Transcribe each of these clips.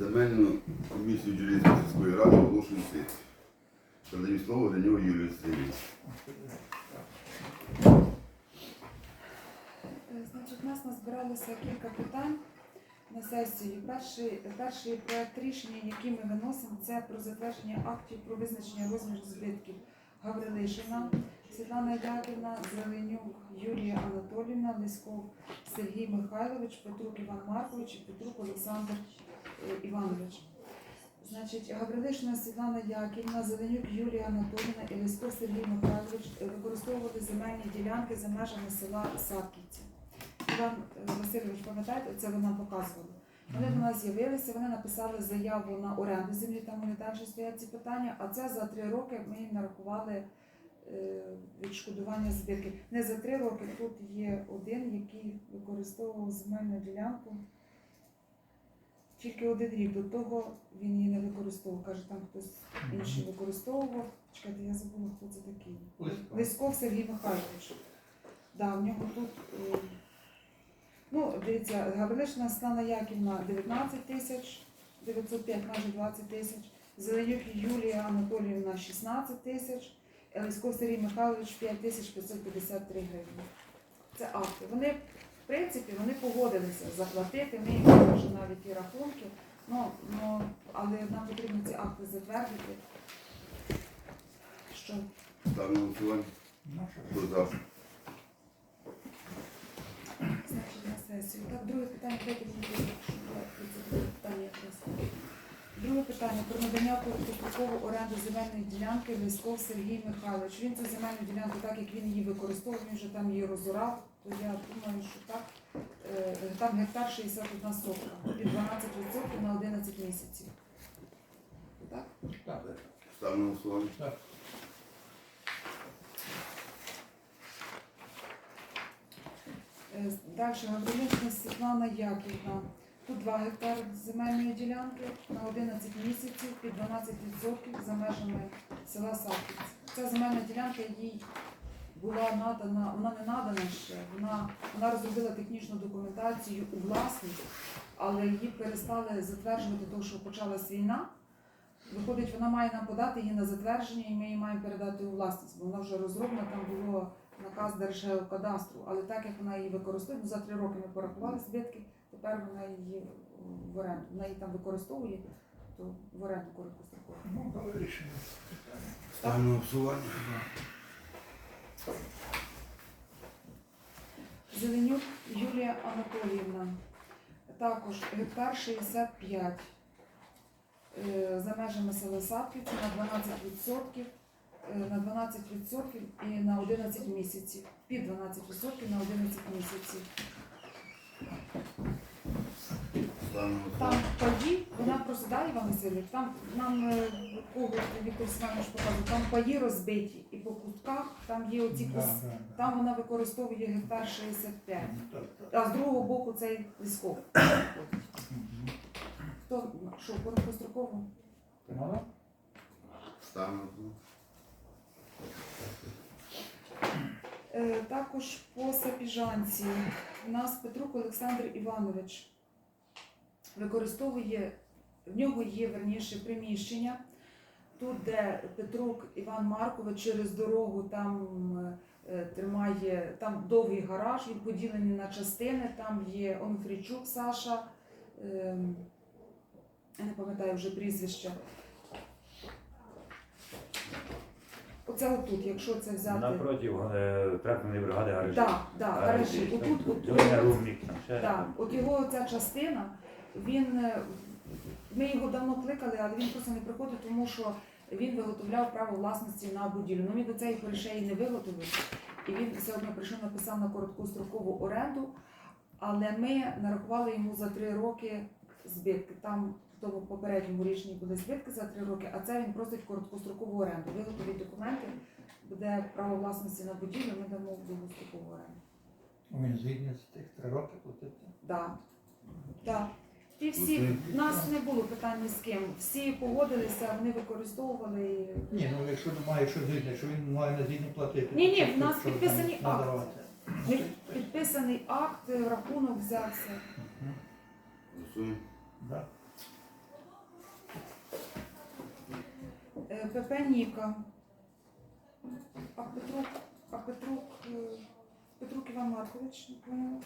Земельну комісію Джерельської сільської ради оголошую сесію. Передаю слово для нього Юлію Сергійовичу. Е, Значить, у нас назбиралося кілька питань на сесію. Перший, перший проект рішення, який ми виносимо, це про затвердження актів про визначення розміру збитків Гаврилишина, Світлана Яківна, Зеленюк, Юлія Анатоліївна, Лиськов Сергій Михайлович, Петрук Іван Маркович і Петрук Олександр Іванович. Значить, Гаврилишина Світлана Яківна, Зеленюк Юлія Анатоліївна і Лиськов Сергій Михайлович використовували земельні ділянки за межами села Садківці. Іван е, Васильович, пам'ятаєте, це ви нам показували. Вони до нас з'явилися, вони написали заяву на оренду землі, там вони далі стоять ці питання, а це за три роки ми їм нарахували е, відшкодування збитків. Не за три роки, тут є один, який використовував земельну ділянку. Тільки один рік до того він її не використовував. Каже, там хтось інший використовував. Чекайте, я забула, хто це такий. Лисков Сергій Михайлович. Да, в нього тут. е, Ну, дивіться, Гаврилишна Слана Яківна 19 тисяч, 905, майже 20 тисяч. Зеленюк Юлія Анатоліївна 16 тисяч. Лисков Сергій Михайлович 5 тисяч 553 гривні. Це акти. Вони, принципі, вони погодилися заплатити. Ми їм вже навіть і рахунки. Ну, ну, але нам потрібно ці акти затвердити. Що Ставлю голосування. Ну, Хто за? Значить, на сесію. Так, друге питання, дайте мені щоб це друге питання якраз. Друге питання про надання короткострокову оренду земельної ділянки Лісков Сергій Михайлович. Він цю земельну ділянку, так як він її використовував, він вже там її розорав, то я думаю, що так. Е, Там гектар 61 сотка і 12% на 11 місяців. Так? Так, Ставлю на голосування. так. Е, Далі Гаврилишна Світлана Яківна. Тут 2 гектари земельної ділянки на 11 місяців під 12% за межами села Савківці. Ця земельна ділянка їй була надана, вона не надана ще, вона, вона розробила технічну документацію у власність, але її перестали затверджувати, тому що почалась війна. Виходить, вона має нам подати її на затвердження, і ми її маємо передати у власність, бо вона вже розроблена, там було наказ Держгеокадастру, але так як вона її використовує, ну, за три роки ми порахували збитки, тепер вона її в оренду. Вона її там використовує, то в оренду короткостроково. Ну, дали рішення. Ставлю на голосування. Зеленюк Юлія Анатоліївна. Також гектар 65 е, за межами села Садківці на 12%, е, на 12% і на 11 місяців. Під 12% на 11 місяців. Там паї, вона просто да, Іван Васильович, там нам е, кого Віктор Семенович показував, там паї розбиті і по кутках, там є оці Да, кус. да, да. Там вона використовує гектар 65. Ну, так, так. А з другого боку цей військовий. Мгм. Хто що, короткостроково? Мала? Е, також по Сапіжанці у нас Петрук Олександр Іванович використовує, в нього є верніше приміщення. Тут, де Петрук Іван Маркович через дорогу там е, тримає, там довгий гараж, він поділений на частини, там є Онуфрійчук Саша, ем, я не пам'ятаю вже прізвище. Оце отут, якщо це взяти. Напротив е, тракторної бригади гаражі. Так, так, гаражі. Отут, румник. Так, от його ця частина, він, е, ми його давно кликали, але він просто не приходить, тому що він виготовляв право власності на будівлю. Ну він до цієї перешеї не виготовив, і він все одно прийшов, написав на короткострокову оренду, але ми нарахували йому за три роки збитки. Там в тому попередньому рішенні були збитки за три роки, а це він просить короткострокову оренду. Виготовить документи, буде право власності на будівлю, ми дамо довгострокову оренду. Він згідний з тих три роки платити. Да. Да. І ну, всі, в нас не було питань з ким. Всі погодилися, вони використовували. і- Ні, ну якщо немає, що згідно, що він має не згідно платити. Ні, ні, в нас що там підписані акти. Підписаний акт, е, рахунок взявся. Е, ПП Ніка. А Петрук, а Петрук, е, Петрук Іван Маркович, не поняла.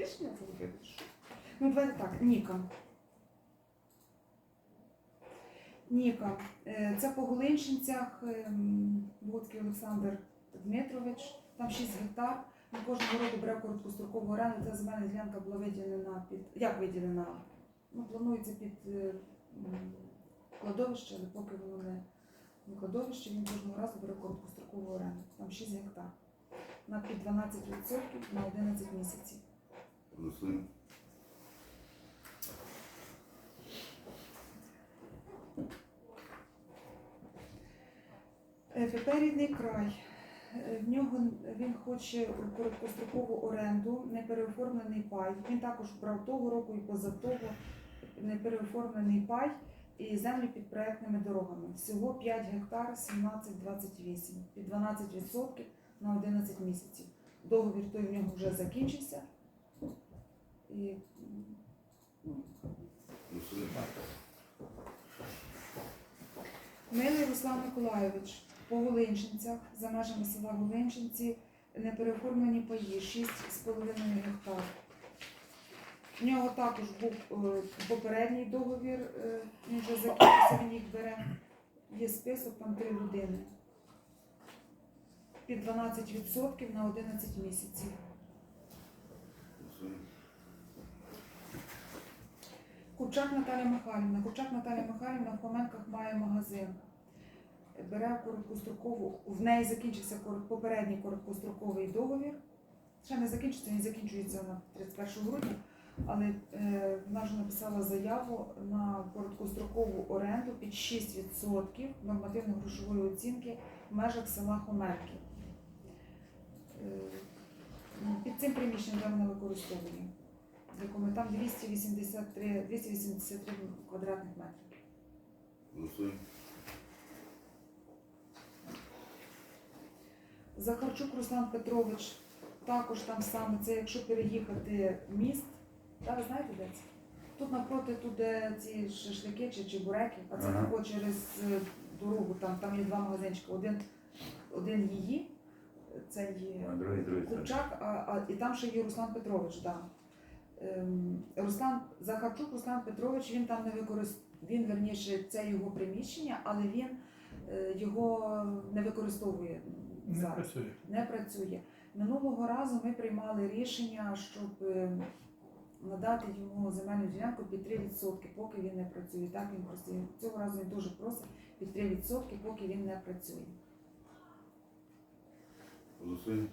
Рішення зробили? що? Ну, давайте так, Ніка. Ніка. Е, Це по Голинщинцях, ем, Луцький Олександр Дмитрович, там 6 гектар. Він кожного року бере короткострокову оренду. Ця земельна ділянка була виділена під. Як виділена? Ну, планується під е, кладовище, але поки воно не кладовище, він кожного разу бере короткострокову оренду. Там 6 гектар. На під 12% на 11 місяців. Голосуємо. Е, рідний край. Е, В нього він хоче короткострокову оренду, непереоформлений пай. Він також брав того року і поза того непереоформлений пай і землю під проектними дорогами. Всього 5 гектар 17,28 під 12% на 11 місяців. Договір той в нього вже закінчився. І. Милий Руслан Миколайович по Голинчинцях, за межами села Голинчинці, непереоформлені паї 6,5 гектар. В нього також був е, попередній договір, е, він вже закінчився, він їх бере. Є список, там три людини. Під 12% на 11 місяців. Курчак Наталя Михайлівна. Курчак Наталя Михайлівна в Хоменках має магазин. Бере короткострокову, в неї закінчився попередній короткостроковий договір. Ще не закінчиться, він закінчується на 31 грудня, але е, вона вже написала заяву на короткострокову оренду під 6% нормативно-грошової оцінки в межах села Хоменки. Е, під цим приміщенням вона використовує в якому там 283, 283 квадратних метрів. Голосуємо. Захарчук Руслан Петрович, також там саме, це якщо переїхати міст, та ви знаєте де це? Тут напроти, тут де ці шашлики чи чебуреки, а це Ага. через е, дорогу, там, там є два магазинчики. Один, один її, це є А другий, другий. Курчак, а, а, і там ще є Руслан Петрович, так. Ем, Руслан Захарчук Руслан Петрович, він там не використовує, він верніше, це його приміщення, але він е, його не використовує Не зараз, працює. не працює. Минулого разу ми приймали рішення, щоб е, надати йому земельну ділянку під 3%, поки він не працює. Так він просив. Цього разу він дуже просить під 3%, поки він не працює. Голосуємо.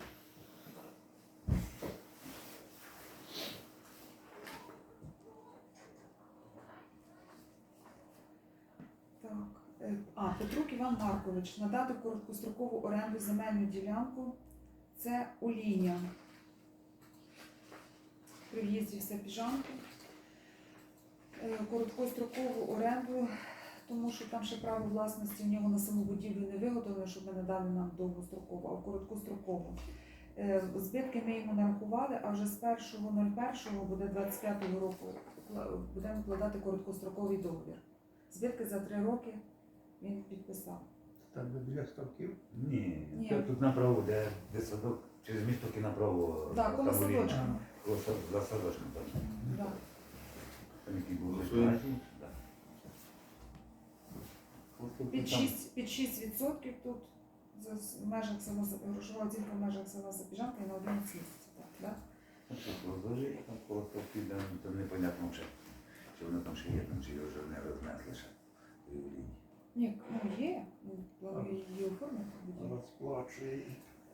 Так. е, А, Петрук Іван Маркович надати короткострокову оренду земельну ділянку. Це Оліня. При в'їзді в Сапіжанку. Е, Короткострокову оренду, тому що там ще право власності в нього на саму будівлю не виготовлено, щоб ми надали нам довгострокову, а короткострокову. Е, Збитки ми йому нарахували, а вже з 1.01 буде 25 року будемо вкладати короткостроковий договір. Збитки за три роки він підписав. Там де біля ставків. Ні, Ні. це тут направо, де, де садок, через місто направо. Так, коло садочка. Коло сад- за садочком там. Да. Там який був Голосуємо. лежачий, да. Ось тут Під там. 6, під 6% тут за с- в межах села грошова оцінка в межах села Сапіжанка і на 11 місяців. Так, да? Ну, що, розложили, там коло ставків, там, там непонятно вже, чи воно там ще є, там, чи його вже не рознесли ще. лінії. Ні, ну є, ну, планую її оформити. Розплачує.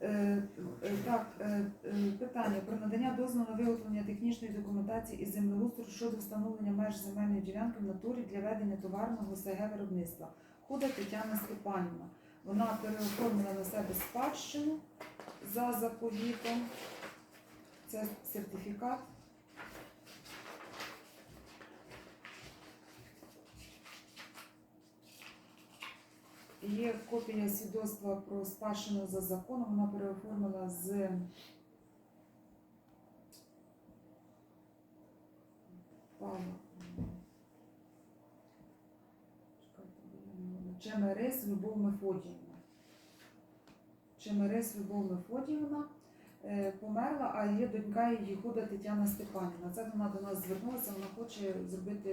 Е, е, Так, е, е, питання про надання дозволу на виготовлення технічної документації із землеустрою щодо встановлення меж земельної ділянки в натурі для ведення товарного СГ виробництва. Худа Тетяна Степанівна. Вона переоформила на себе спадщину за заповітом. Це сертифікат. Є копія свідоцтва про спадщину за законом. Вона переоформила з Павла. Чекайте, бо я можу. Любов Мефодіївна. Чемерис Любов Мефодіївна е, померла, а є донька її худа Тетяна Степанівна. Це вона до нас звернулася, вона хоче зробити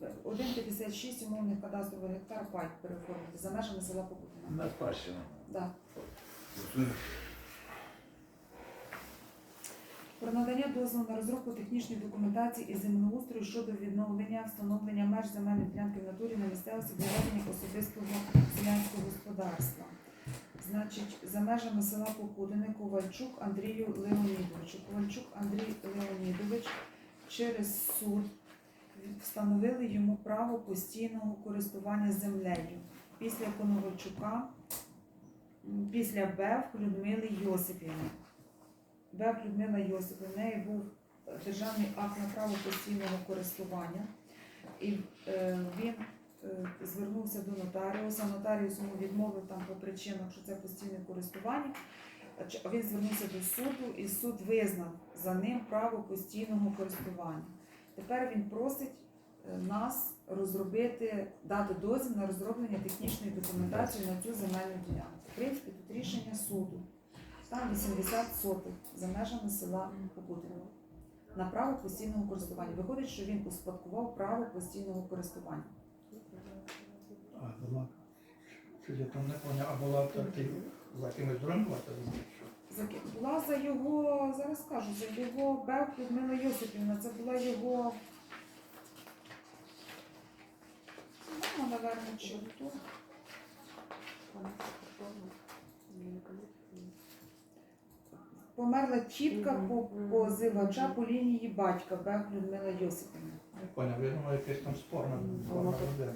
е, 1,56 умовних кадастрових гектар пай переоформити за межами села Покутина. На спадщину. Да. Про надання дозволу на розробку технічної документації і землеустрою щодо відновлення встановлення меж земельної ділянки в натурі на місцевості для ведення особистого селянського господарства. Значить, за межами села Покудини Ковальчук Андрію Леонідовичу. Ковальчук Андрій Леонідович через суд встановили йому право постійного користування землею. Після Коновальчука, після БЕВ Людмили Йосипівни. Беб Людмила Йосипівна, в неї був державний акт на право постійного користування, і е, він е, звернувся до нотаріуса. Нотаріус йому відмовив там по причинам, що це постійне користування. Він звернувся до суду, і суд визнав за ним право постійного користування. Тепер він просить е, нас розробити, дати дозвіл на розроблення технічної документації на цю земельну ділянку. В принципі, тут рішення суду. Там 80 сотих за межами села Покутино на право постійного користування. Виходить, що він успадкував право постійного користування. А, була. Щось я там не поняв, а була та ти за кимось другим? За ки- Була за його, зараз скажу, за його Бев Людмила Йосипівна. Це була його. Мама, напевно, чи хто. Померла тітка по позивача по лінії батька Бев Людмила Йосипівна. Поняв, я думаю, якесь там спорне спорна людина.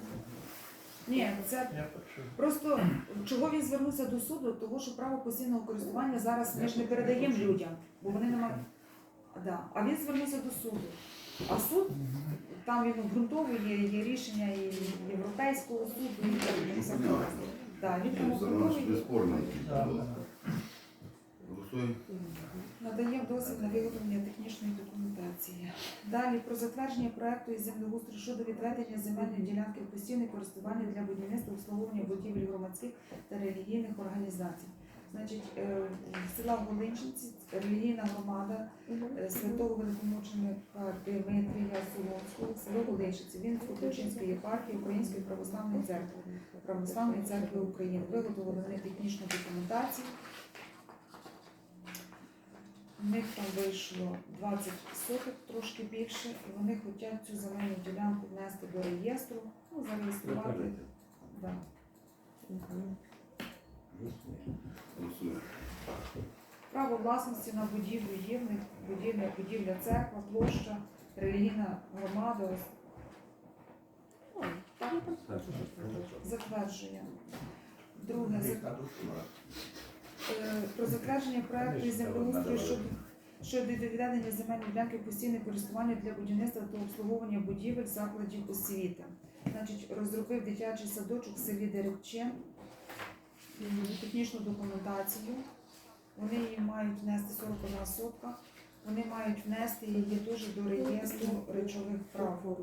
Ні, це Я почув. Просто чого він звернувся до суду? Того, що право постійного користування зараз ми ж не передаємо людям, бо вони не мають. Да. А він звернувся до суду. А суд там він обґрунтовує є рішення і Європейського суду, і так, і. Да, він там обґрунтовує, безспорний. Да, да. Голосуємо. надає дозвіл на виготовлення технічної документації. Далі про затвердження проекту із землеустрою щодо відведення земельної ділянки в постійне користування для будівництва обслуговування будівель громадських та релігійних організацій. Значить, е, села Голинчинці, релігійна громада е, святого великомученика Димитрія Солонського, село Голинчиці, Вінницько-Ключинської єпархії Української православної церкви, Православної церкви України. Виготовили вони технічну документацію. В них там вийшло 20 соток, трошки більше, і вони хочуть цю земельну ділянку внести до реєстру, ну, зареєструвати. Да. Голосуємо. Право власності на будівлю є в них будівля, будівля церква, площа, релігійна громада. Ну, так, затверджує. Друге, за- Е, про затвердження проекту землеустрою щодо щодо відведення земельної ділянки постійне користування для будівництва та обслуговування будівель закладів освіти. Значить, розробив дитячий садочок в селі Деревче, технічну документацію. Вони її мають внести 41 сотка. Вони мають внести її теж до реєстру речових прав.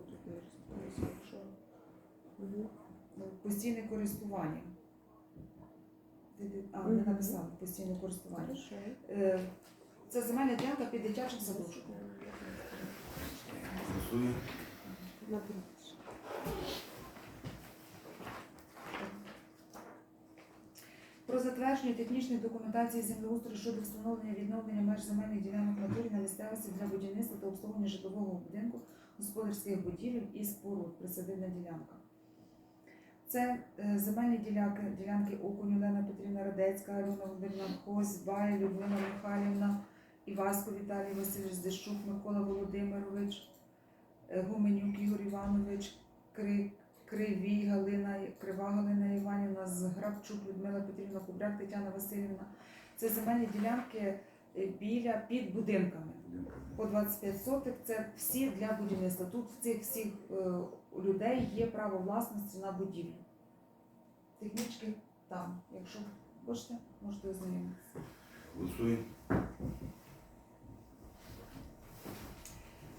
Постійне користування. А, не написали постійне користування. Е, Це земельна ділянка під дитячим садочком. Голосуємо. Про затвердження технічної документації землеустрою щодо встановлення відновлення меж земельних ділянок натурі на місцевості для будівництва та обслуговування житлового будинку, господарських будівель і споруд, присадибна ділянка. Це е, земельні ділянки, ділянки Окунь Олена Петрівна Радецька, Альона Володимирівна Хось, Бай, Людмила Михайлівна, Івасько Віталій Васильович Дещук, Микола Володимирович, е, Гуменюк Ігор Іванович, Кри, Кривій Галина, Крива Галина Іванівна, Зграбчук Людмила Петрівна, Кубряк Тетяна Васильівна. Це земельні ділянки е, біля під будинками. По 25 сотих це всі для будівництва. Тут в цих всіх людей є право власності на будівлю. Технічки там. Якщо хочете, можете ознайомитися. Голосуємо.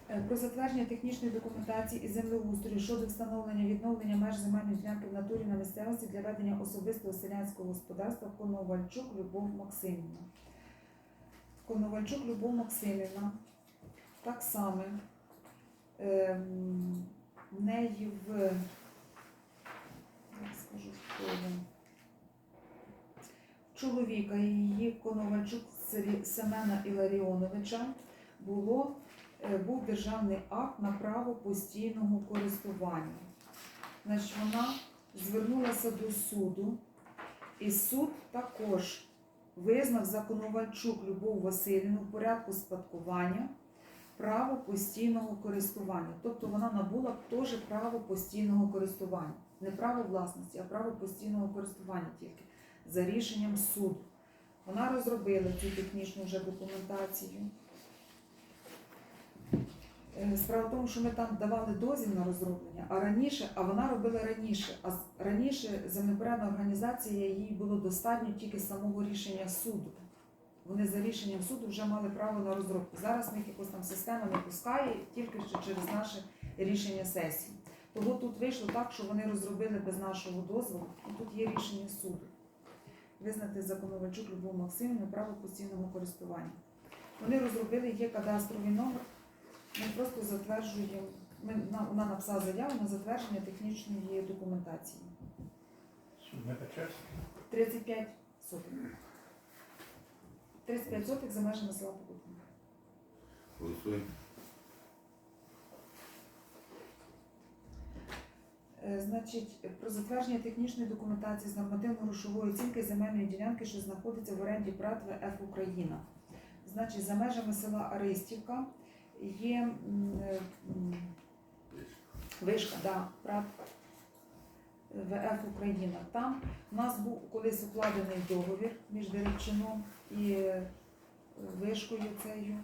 Е, Про затвердження технічної документації і землеустрою щодо встановлення відновлення меж земельної ділянки в натурі на місцевості для ведення особистого селянського господарства Коновальчук Любов Максимівна. Коновальчук Любов Максимівна так само ем, в неї в як скажу, він? чоловіка її Коновальчук Семена Іларіоновича було е, був державний акт на право постійного користування. Значить, вона звернулася до суду, і суд також визнав за Коновальчук Любов Васильівну в порядку спадкування право постійного користування. Тобто вона набула теж право постійного користування. Не право власності, а право постійного користування тільки за рішенням суду. Вона розробила цю технічну вже документацію. Е, Справа в тому, що ми там давали дозвіл на розроблення, а раніше, а вона робила раніше. А раніше землепорядна організація їй було достатньо тільки самого рішення суду. Вони за рішенням суду вже мали право на розробку. Зараз в них якось там система не пускає тільки через наше рішення сесії. Того тут вийшло так, що вони розробили без нашого дозволу, і тут є рішення суду. Визнати законовачук Любов Максимівну право постійного користування. Вони розробили, є кадастровий номер, ми просто затверджуємо, ми, вона написала заяву на затвердження технічної документації. Суд не 35 сотих. 35 сотих за межами села Покутне. Голосуємо. Значить, про затвердження технічної документації з нормативно-грошової оцінки земельної ділянки, що знаходиться в оренді ПРАТ ВФ Україна. Значить, за межами села Аристівка є е, вишка, да, ПРАТ ВФ Україна. Там у нас був колись укладений договір між Деречином і е, вишкою цією.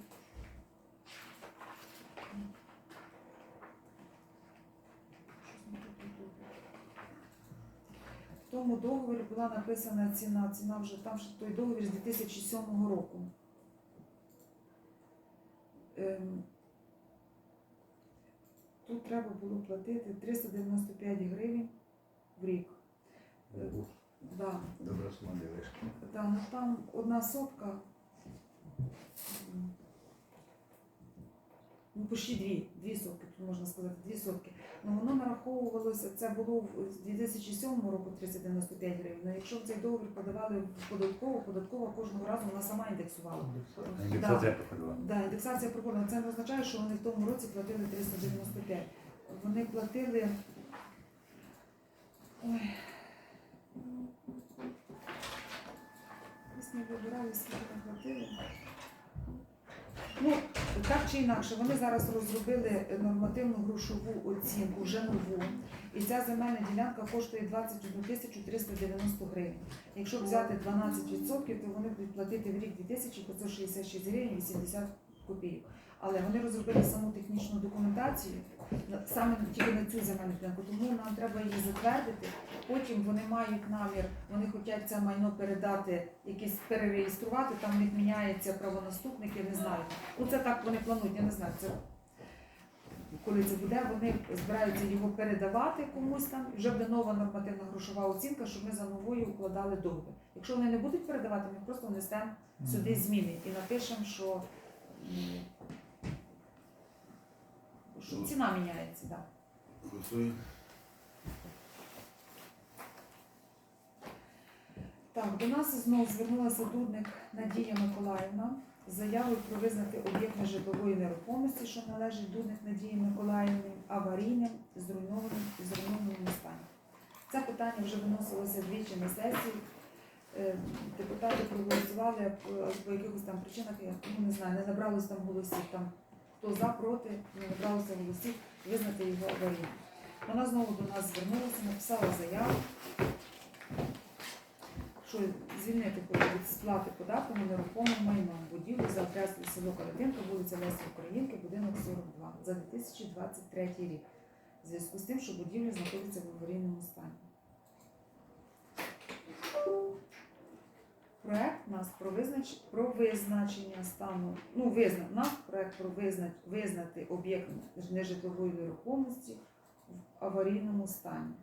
В тому договорі була написана ціна. Ціна вже там ще той договір з 2007 року. Ем, Тут треба було платити 395 гривень в рік. Е, Да, Добре да, ну там одна сотка. Ну, почти дві, дві сотки, тут можна сказати, дві сотки. Ну воно нараховувалося, це було в- 2007 року 395 гривень. Ну, якщо в цей договір подавали в податкову, податкова кожного разу вона сама індексувала. Індексація проходила. Да, індексація проходила. Це не означає, що вони в тому році платили 395. Вони платили. Ой. Не вибирали, скільки там платили. Ну, так чи інакше, вони зараз розробили нормативну грошову оцінку, вже нову. І ця земельна ділянка коштує 21 тисячу 390 гривень. Якщо взяти 12%, то вони будуть платити в рік 2566 гривень 80 копійок. Але вони розробили саму технічну документацію саме тільки на цю земельну ділянку, тому нам треба її затвердити. Потім вони мають намір, вони хочуть це майно передати, якісь перереєструвати, там в них міняється правонаступник, я не знаю. Ну це так вони планують, я не знаю. Це коли це буде, вони збираються його передавати комусь там, вже буде нова нормативна грошова оцінка, щоб ми за новою укладали договір. Якщо вони не будуть передавати, ми просто внесемо сюди зміни і напишемо, що, що ціна міняється. Да. Голосуємо. Так, до нас знову звернулася дудник Надія Миколаївна з заявою про визнати об'єкт нежитлової нерухомості, що належить дудник Надії Миколаївні, аварійним, зруйнованим і зруйнованим стані. Це питання вже виносилося двічі на сесії. Е, Депутати проголосували по, по якихось там причинах, я не знаю, не набралось там голосів. Там хто за, проти, не набралося голосів, визнати його аварійним. Вона знову до нас звернулася, написала заяву що звільнити від сплати податку на нерухоме майно будівлю за адресою село Калетинка, вулиця Лесі Українки, будинок 42 за 2023 рік. В зв'язку з тим, що будівля знаходиться в аварійному стані. Проект у нас про, визнач... про визначення стану. Ну, визна... у нас проект про визна... визнати об'єкт нежитлової нерухомості в аварійному стані.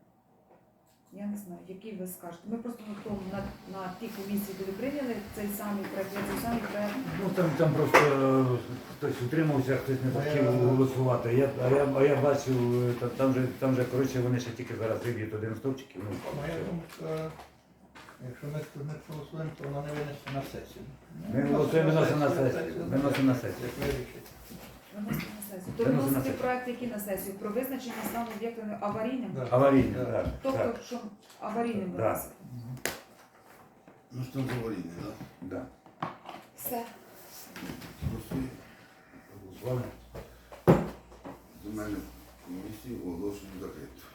Я не знаю, який ви скажете. Ми просто на тому на, на тій комісії, де ви прийняли цей самий проект, цей самий проект. Ну там, там просто е, хтось утримався, хтось не хотів голосувати. Я, а, я, а я бачив, е, та- там же, там же коротше, вони ще тільки зараз виб'ють один стовпчик і ну, Моя думка, якщо ми не голосуємо, то вона не винесе на сесію. Ми голосуємо виносимо на сесію. Виносимо на сесію. Як вирішить. Виносити на сесію. То Виносити на виносити сесію. проект, який на сесію? Про визначення стану об'єкту аварійним? Да. Аварійне, так. Тобто, так, що аварійним Да. виносити. Ну що за аварійний, так? да. Все. Голосуємо. Голосували? Земельну комісію оголошую закритою.